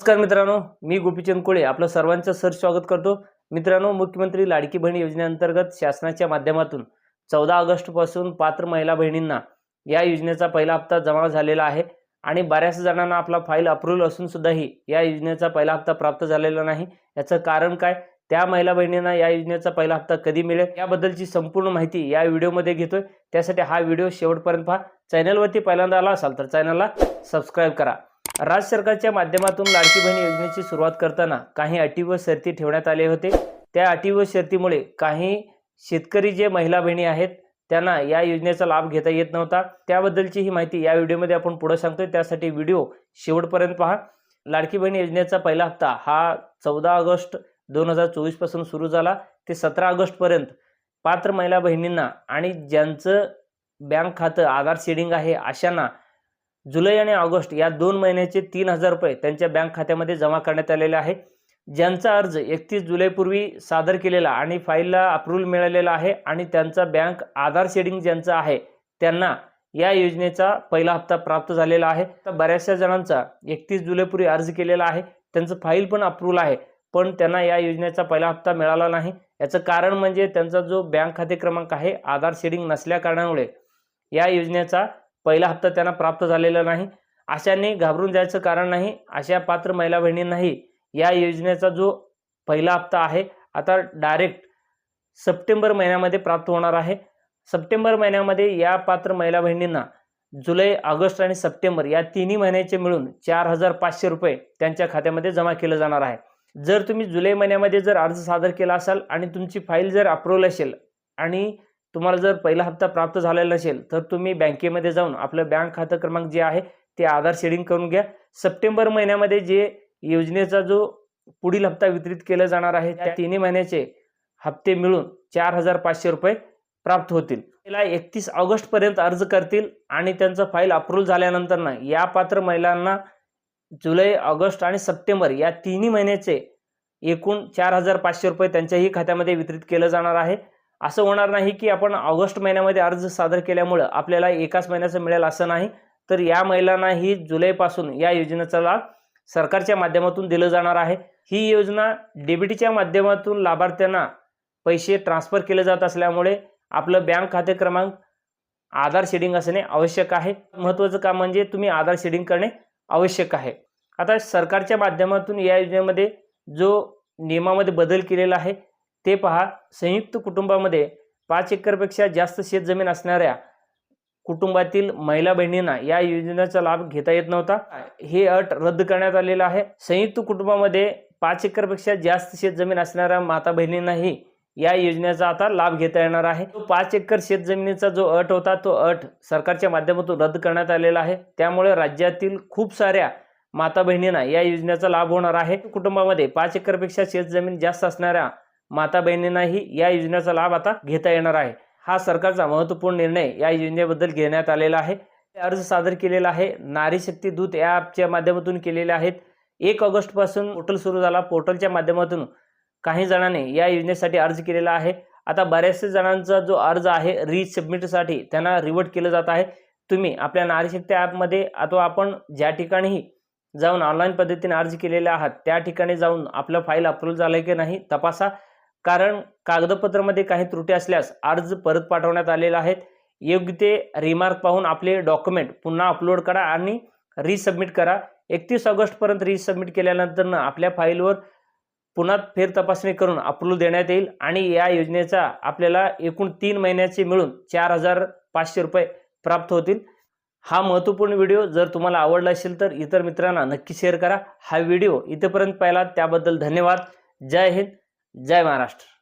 नमस्कार मित्रांनो मी गोपीचंद कोळे आपलं सर्वांचं सर स्वागत करतो. मित्रांनो मुख्यमंत्री लाडकी बहीण योजनेअंतर्गत शासनाच्या माध्यमातून चौदा ऑगस्टपासून पात्र महिला बहिणींना या योजनेचा पहिला हप्ता जमा झालेला आहे आणि बऱ्याच जणांना आपला फाईल अप्रूव्हल असून सुद्धाही या योजनेचा पहिला हप्ता प्राप्त झालेला नाही. याचं कारण काय? त्या महिला बहिणींना या योजनेचा पहिला हप्ता कधी मिळेल? याबद्दलची संपूर्ण माहिती या व्हिडिओमध्ये घेतोय. त्यासाठी हा व्हिडिओ शेवटपर्यंत पहा. चॅनलवरती पहिल्यांदा आला असाल तर चॅनलला सबस्क्राईब करा. राज्य सरकारच्या माध्यमातून लाडकी बहीण योजनेची सुरुवात करताना काही अटी व शर्ती ठेवण्यात आले होते. त्या अटी व शर्तीमुळे काही शेतकरी जे महिला बहिणी आहेत त्यांना या योजनेचा लाभ घेता येत नव्हता. त्याबद्दलची ही माहिती या व्हिडिओमध्ये आपण पुढे सांगतोय. त्यासाठी व्हिडिओ शेवटपर्यंत पहा. लाडकी बहीण योजनेचा पहिला हप्ता हा चौदा ऑगस्ट दोन हजार चोवीसपासून सुरू झाला. ते सतरा ऑगस्टपर्यंत पात्र महिला बहिणींना आणि ज्यांचं बँक खातं आधार शेडिंग आहे अशांना जुलै आणि ऑगस्ट या दोन महिन्याचे तीन हजार रुपये त्यांच्या बँक खात्यामध्ये जमा करण्यात आलेले आहे. ज्यांचा अर्ज एकतीस जुलैपूर्वी सादर केलेला आणि फाईलला अप्रूव्हल मिळालेला आहे आणि त्यांचा बँक आधार शेडिंग ज्यांचं आहे त्यांना या योजनेचा पहिला हप्ता प्राप्त झालेला आहे. तर बऱ्याचशा जणांचा एकतीस जुलैपूर्वी अर्ज केलेला आहे. त्यांचं फाईल पण अप्रूव्हल आहे पण त्यांना या योजनेचा पहिला हप्ता मिळाला नाही. याचं कारण म्हणजे त्यांचा जो बँक खाते क्रमांक आहे आधार शेडिंग नसल्या कारणामुळे या योजनेचा पहिला हप्ता त्यांना प्राप्त झालेला नाही. अशाने घाबरून जायचं कारण नाही. अशा पात्र महिला बहिणींनाही या योजनेचा जो पहिला हप्ता आहे आता डायरेक्ट सप्टेंबर महिन्यामध्ये प्राप्त होणार आहे. सप्टेंबर महिन्यामध्ये या पात्र महिला बहिणींना जुलै ऑगस्ट आणि सप्टेंबर या तिन्ही महिन्याचे मिळून चार हजार पाचशे रुपये त्यांच्या खात्यामध्ये जमा केलं जाणार आहे. जर तुम्ही जुलै महिन्यामध्ये जर अर्ज सादर केला असाल आणि तुमची फाईल जर अप्रूव्हल असेल आणि तुम्हाला जर पहिला हप्ता प्राप्त झालेला नसेल तर तुम्ही बँकेमध्ये जाऊन आपलं बँक खातं क्रमांक जे आहे ते आधार शेडिंग करून घ्या. सप्टेंबर महिन्यामध्ये जे योजनेचा जो पुढील हप्ता वितरित केला जाणार आहे त्या तिन्ही महिन्याचे हप्ते मिळून चार हजार पाचशे रुपये प्राप्त होतील. त्याला एकतीस ऑगस्टपर्यंत अर्ज करतील आणि त्यांचं फाईल अप्रूव्हल झाल्यानंतर ना या पात्र महिलांना जुलै ऑगस्ट आणि सप्टेंबर या तिन्ही महिन्याचे एकूण चार हजार पाचशे रुपये त्यांच्याही खात्यामध्ये वितरित केलं जाणार आहे. असं होणार नाही की आपण ऑगस्ट महिन्यामध्ये अर्ज सादर केल्यामुळं आपल्याला एकाच महिन्याचं मिळेल असं नाही. तर या महिलांनाही जुलैपासून या योजनेचा लाभ सरकारच्या माध्यमातून दिलं जाणार आहे. ही योजना डीबीटीच्या माध्यमातून लाभार्थ्यांना पैसे ट्रान्सफर केले जात असल्यामुळे आपलं बँक खाते क्रमांक आधार शेडिंग असणे आवश्यक आहे. महत्त्वाचं काम म्हणजे तुम्ही आधार शेडिंग करणे आवश्यक आहे. आता सरकारच्या माध्यमातून या योजनेमध्ये जो नियमामध्ये बदल केलेला आहे ते पहा संयुक्त कुटुंबामध्ये पाच एकरपेक्षा जास्त शेतजमीन असणाऱ्या कुटुंबातील महिला बहिणींना या योजनेचा लाभ घेता येत नव्हता. हे अट रद्द करण्यात आलेलं आहे. संयुक्त कुटुंबामध्ये पाच एकरपेक्षा जास्त शेतजमीन असणाऱ्या माता बहिणींनाही या योजनेचा आता लाभ घेता येणार आहे. तो पाच एकर शेतजमिनीचा जो अट होता तो अट सरकारच्या माध्यमातून रद्द करण्यात आलेला आहे. त्यामुळे राज्यातील खूप साऱ्या माता बहिणींना या योजनेचा लाभ होणार आहे. कुटुंबामध्ये पाच एकरपेक्षा शेतजमीन जास्त असणाऱ्या माता बहिणींनाही या योजनेचा लाभ आता घेता येणार आहे. हा सरकारचा महत्त्वपूर्ण निर्णय या योजनेबद्दल घेण्यात आलेला आहे. अर्ज सादर केलेला आहे. नारी शक्ती दूत या ॲपच्या माध्यमातून केलेले आहेत. एक ऑगस्टपासून पोर्टल सुरू झाला. पोर्टलच्या माध्यमातून काही जणांनी या योजनेसाठी अर्ज केलेला आहे. आता बऱ्याचशा जणांचा जो अर्ज आहे रिसबमिटसाठी त्यांना रिवर्ट केलं जात आहे. तुम्ही आपल्या नारीशक्ती ॲपमध्ये अथवा आपण ज्या ठिकाणीही जाऊन ऑनलाईन पद्धतीने अर्ज केलेले आहात त्या ठिकाणी जाऊन आपलं फाईल अप्रूव्ह झालं की नाही तपासा. कारण कागदपत्रामध्ये काही त्रुटी असल्यास अर्ज परत पाठवण्यात आलेला आहेत योग्य ते रिमार्क पाहून आपले डॉक्युमेंट पुन्हा अपलोड करा आणि रिसबमिट करा. एकतीस ऑगस्टपर्यंत रिसबमिट केल्यानंतर आपल्या फाईलवर पुन्हा फेर तपासणी करून अप्रूव्हल देण्यात येईल आणि या योजनेचा आपल्याला एकूण तीन महिन्याचे मिळून चार हजार पाचशे रुपये प्राप्त होतील. हा महत्त्वपूर्ण व्हिडिओ जर तुम्हाला आवडला असेल तर इतर मित्रांना नक्की शेअर करा. हा व्हिडिओ इथेपर्यंत पाहिला त्याबद्दल धन्यवाद. जय हिंद. जय महाराष्ट्र.